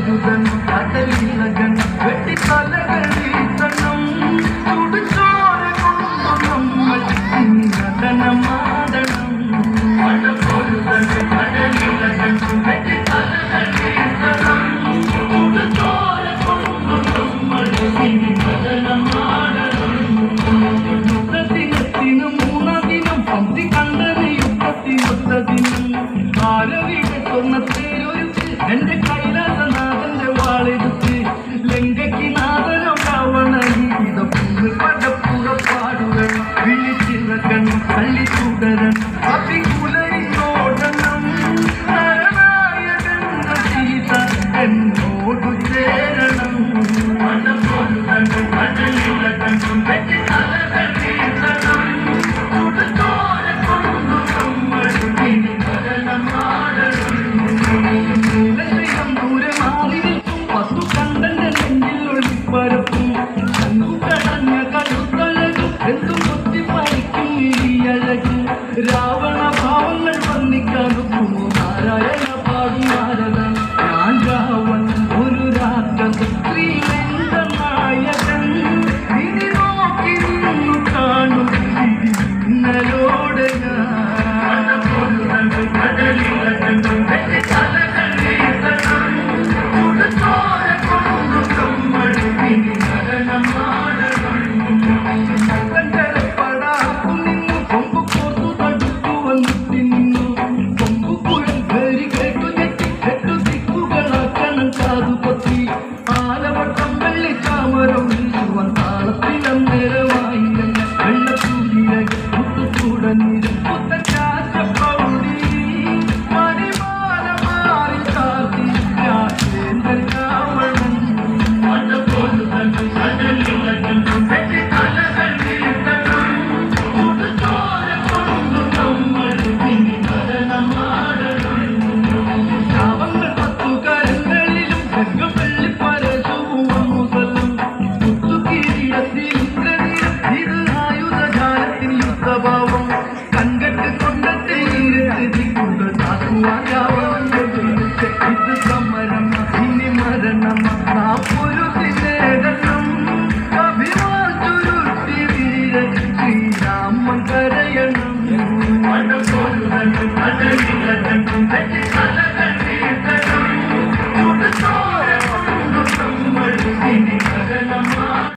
முருகன் அடலி மகன் வெட்டி தலைகளி பள்ளி தூங்குதன் সম্পত্তি സ്വഭാവം കൺകെട്ട് കൊണ്ടത്തെ ഇരുത്തിരിക്കുന്ന സാധുവായാവും ഇത് സമരം ഇനി മരണം. നാപ്പൊരു നേടണം അഭിമാരുത്തി വീര ശ്രീരാമൻ കരയണം. അട കൊല്ലണം അട